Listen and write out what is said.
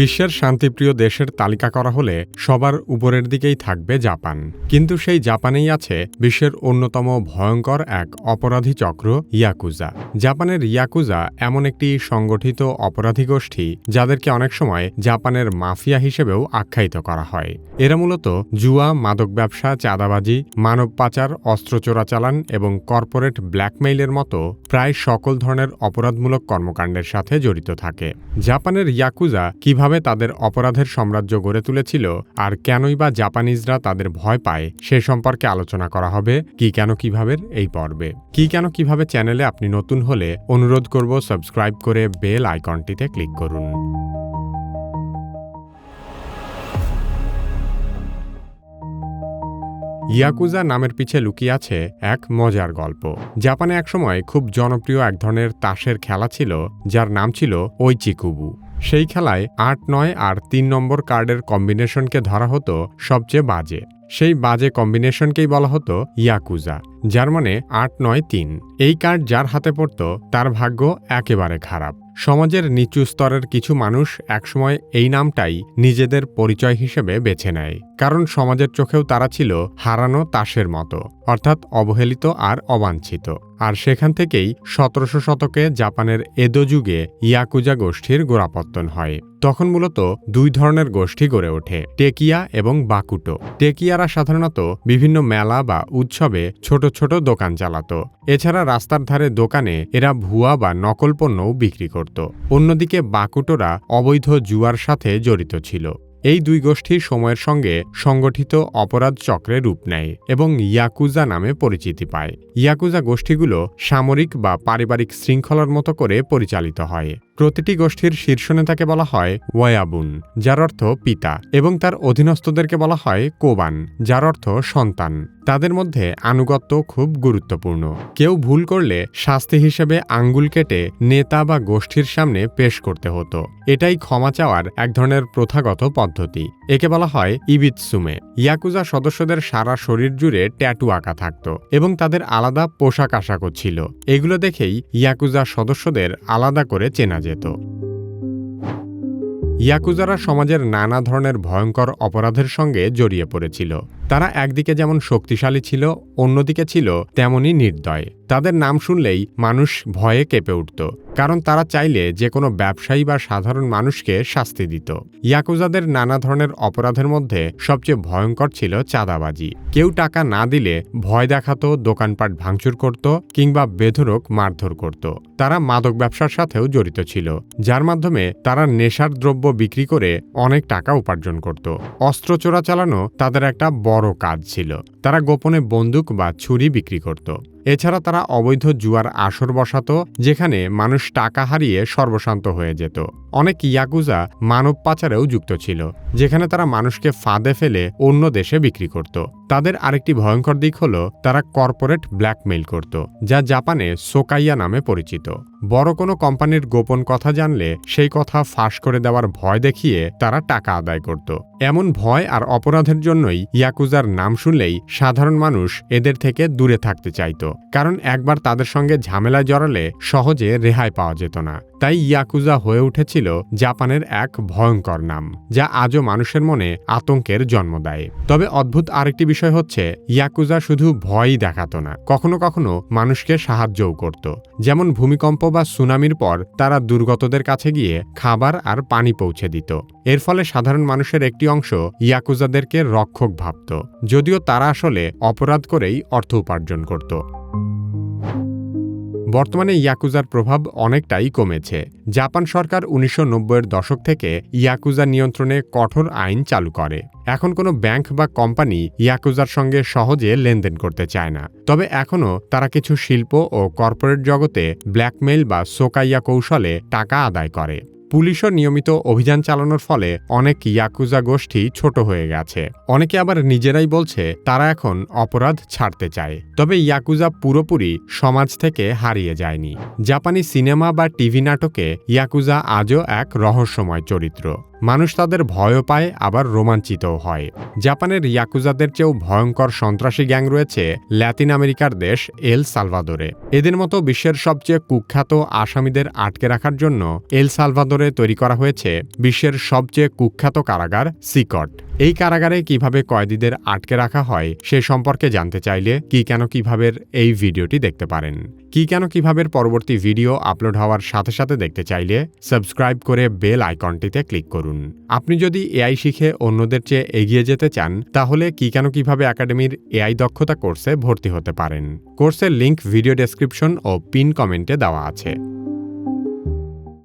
বিশ্বের শান্তিপ্রিয় দেশের তালিকা করা হলে সবার উপরের দিকেই থাকবে জাপান। কিন্তু সেই জাপানেই আছে বিশ্বের অন্যতম ভয়ঙ্কর এক অপরাধী চক্র ইয়াকুজা। জাপানের ইয়াকুজা এমন একটি সংগঠিত অপরাধী গোষ্ঠী যাদেরকে অনেক সময় জাপানের মাফিয়া হিসেবেও আখ্যায়িত করা হয়। এরা মূলত জুয়া, মাদক ব্যবসা, চাঁদাবাজি, মানব পাচার, অস্ত্র চোরাচালান এবং কর্পোরেট ব্ল্যাকমেইলের মতো প্রায় সকল ধরনের অপরাধমূলক কর্মকাণ্ডের সাথে জড়িত থাকে। জাপানের ইয়াকুজা কীভাবে তাদের অপরাধের সাম্রাজ্য গড়ে তুলেছিল, আর কেনই বা জাপানিজরা তাদের ভয় পায়, সে সম্পর্কে আলোচনা করা হবে কি কেন কীভাবে এই পর্বে। কি কেন কীভাবে চ্যানেলে আপনি নতুন হলে অনুরোধ করব সাবস্ক্রাইব করে বেল আইকনটিতে ক্লিক করুন। ইয়াকুজা নামের পিছে লুকিয়ে আছে এক মজার গল্প। জাপানে একসময় খুব জনপ্রিয় এক ধরনের তাসের খেলা ছিল, যার নাম ছিল ওইচিকুবু সেই খেলায় আট নয় আর তিন নম্বর কার্ডের কম্বিনেশনকে ধরা হতো সবচেয়ে বাজে। সেই বাজে কম্বিনেশনকেই বলা হতো ইয়াকুজা, যার মানে আট নয় তিন। এই কার্ড যার হাতে পড়ত, তার ভাগ্য একেবারে খারাপ। সমাজের নিচু স্তরের কিছু মানুষ একসময় এই নামটাই নিজেদের পরিচয় হিসেবে বেছে নেয়। কারণ সমাজের চোখেও তারা ছিল হারানো তাসের মতো, অর্থাৎ অবহেলিত আর অবাঞ্ছিত। আর সেখান থেকেই সতেরোশো শতকে জাপানের এদো যুগে ইয়াকুজা গোষ্ঠীর গোড়াপত্তন হয়। তখন মূলত দুই ধরনের গোষ্ঠী গড়ে ওঠে, টেকিয়া এবং বাকুটো। টেকিয়ারা সাধারণত বিভিন্ন মেলা বা উৎসবে ছোট ছোট দোকান চালাত। এছাড়া রাস্তার ধারে দোকানে এরা ভুয়া বা নকল পণ্যও বিক্রি করত। অন্যদিকে বাকুটোরা অবৈধ জুয়ার সাথে জড়িত ছিল। এই দুই গোষ্ঠী সময়ের সঙ্গে সংগঠিত অপরাধ চক্রে রূপ নেয় এবং ইয়াকুজা নামে পরিচিতি পায়। ইয়াকুজা গোষ্ঠীগুলো সামরিক বা পারিবারিক শৃঙ্খলার মতো করে পরিচালিত হয়। প্রতিটি গোষ্ঠীর শীর্ষ নেতাকে বলা হয় ওয়াবুন যার অর্থ পিতা, এবং তার অধীনস্থদেরকে বলা হয় কোবান, যার অর্থ সন্তান। তাদের মধ্যে আনুগত্য খুব গুরুত্বপূর্ণ। কেউ ভুল করলে শাস্তি হিসেবে আঙ্গুল কেটে নেতা বা গোষ্ঠীর সামনে পেশ করতে হতো। এটাই ক্ষমা চাওয়ার এক ধরনের প্রথাগত পদ্ধতি। একে বলা হয় ইবিৎসুমে। ইয়াকুজা সদস্যদের সারা শরীর জুড়ে ট্যাটু আঁকা থাকত, এবং তাদের আলাদা পোশাক আশাকও ছিল। এগুলো দেখেই ইয়াকুজা সদস্যদের আলাদা করে চেনা যেত। ইয়াকুজারা সমাজের নানা ধরনের ভয়ঙ্কর অপরাধের সঙ্গে জড়িয়ে পড়েছিল। তারা একদিকে যেমন শক্তিশালী ছিল, অন্যদিকে ছিল তেমনই নির্দয়। তাদের নাম শুনলেই মানুষ ভয়ে কেঁপে উঠত, কারণ তারা চাইলে যে কোনো ব্যবসায়ী বা সাধারণ মানুষকে শাস্তি দিত। ইয়াকুজাদের নানা ধরনের অপরাধের মধ্যে সবচেয়ে ভয়ঙ্কর ছিল চাঁদাবাজি। কেউ টাকা না দিলে ভয় দেখাতো, দোকানপাট ভাঙচুর করত কিংবা বেধরক মারধর করত। তারা মাদক ব্যবসার সাথেও জড়িত ছিল, যার মাধ্যমে তারা নেশার দ্রব্য বিক্রি করে অনেক টাকা উপার্জন করত। অস্ত্র চোরা চালানো তাদের একটা বড় কাজ ছিল। তারা গোপনে বন্দুক বা ছুরি বিক্রি করত। এছাড়া তারা অবৈধ জুয়ার আসর বসাত, যেখানে মানুষ টাকা হারিয়ে সর্বশান্ত হয়ে যেত। অনেক ইয়াকুজা মানব পাচারেও যুক্ত ছিল, যেখানে তারা মানুষকে ফাঁদে ফেলে অন্য দেশে বিক্রি করত। তাদের আরেকটি ভয়ঙ্কর দিক হল, তারা কর্পোরেট ব্ল্যাকমেইল করত, যা জাপানে সোকাইয়া নামে পরিচিত। বড় কোনো কোম্পানির গোপন কথা জানলে সেই কথা ফাঁস করে দেওয়ার ভয় দেখিয়ে তারা টাকা আদায় করত। এমন ভয় আর অপরাধের জন্যই ইয়াকুজার নাম শুনলেই সাধারণ মানুষ এদের থেকে দূরে থাকতে চাইত, কারণ একবার তাদের সঙ্গে ঝামেলায় জড়ালে সহজে রেহাই পাওয়া যেত না। তাই ইয়াকুজা হয়ে উঠেছিল জাপানের এক ভয়ঙ্কর নাম, যা আজও মানুষের মনে আতঙ্কের জন্ম দেয়। তবে অদ্ভুত আরেকটি বিষয় হচ্ছে, ইয়াকুজা শুধু ভয়ই দেখাতো না, কখনো কখনো মানুষকে সাহায্যও করত। যেমন ভূমিকম্প বা সুনামির পর তারা দুর্গতদের কাছে গিয়ে খাবার আর পানি পৌঁছে দিত। এর ফলে সাধারণ মানুষের একটি অংশ ইয়াকুজাদেরকে রক্ষক ভাবত। যদিও তারা আসলে অপরাধ করেই অর্থ উপার্জন করত। বর্তমানে ইয়াকুজার প্রভাব অনেকটাই কমেছে। জাপান সরকার উনিশশো এর দশক থেকে ইয়াকুজা নিয়ন্ত্রণে কঠোর আইন চালু করে। এখন কোনো ব্যাংক বা কোম্পানি ইয়াকুজার সঙ্গে সহজে লেনদেন করতে চায় না। তবে এখনও তারা কিছু শিল্প ও কর্পোরেট জগতে ব্ল্যাকমেইল বা সোকাইয়া কৌশলে টাকা আদায় করে। পুলিশও নিয়মিত অভিযান চালানোর ফলে অনেক ইয়াকুজা গোষ্ঠী ছোট হয়ে গেছে। অনেকে আবার নিজেরাই বলছে, তারা এখন অপরাধ ছাড়তে চায়। তবে ইয়াকুজা পুরোপুরি সমাজ থেকে হারিয়ে যায়নি। জাপানি সিনেমা বা টিভি নাটকে ইয়াকুজা আজও এক রহস্যময় চরিত্র। মানুষ তাদের ভয়ও পায়, আবার রোমাঞ্চিতও হয়। জাপানের ইয়াকুজাদের চেয়েও ভয়ঙ্কর সন্ত্রাসী গ্যাং রয়েছে ল্যাতিন আমেরিকার দেশ এল সালভাদোরে। এদের মতো বিশ্বের সবচেয়ে কুখ্যাত আসামিদের আটকে রাখার জন্য এল সালভাদোরে তৈরি করা হয়েছে বিশ্বের সবচেয়ে কুখ্যাত কারাগার, সিকট। এই কারাগারে কীভাবে কয়েদিদের আটকে রাখা হয়, সে সম্পর্কে জানতে চাইলে কি কেন কীভাবে এই ভিডিওটি দেখতে পারেন। কি কেন কীভাবে পরবর্তী ভিডিও আপলোড হওয়ার সাথে সাথে দেখতে চাইলে সাবস্ক্রাইব করে বেল আইকনটিতে ক্লিক করুন। আপনি যদি এআই শিখে অন্যদের চেয়ে এগিয়ে যেতে চান, তাহলে কি কেন কীভাবে একাডেমির এআই দক্ষতা কোর্সে ভর্তি হতে পারেন? কোর্সের লিংক ভিডিও ডেসক্রিপশন ও পিন কমেন্টে দেওয়া আছে।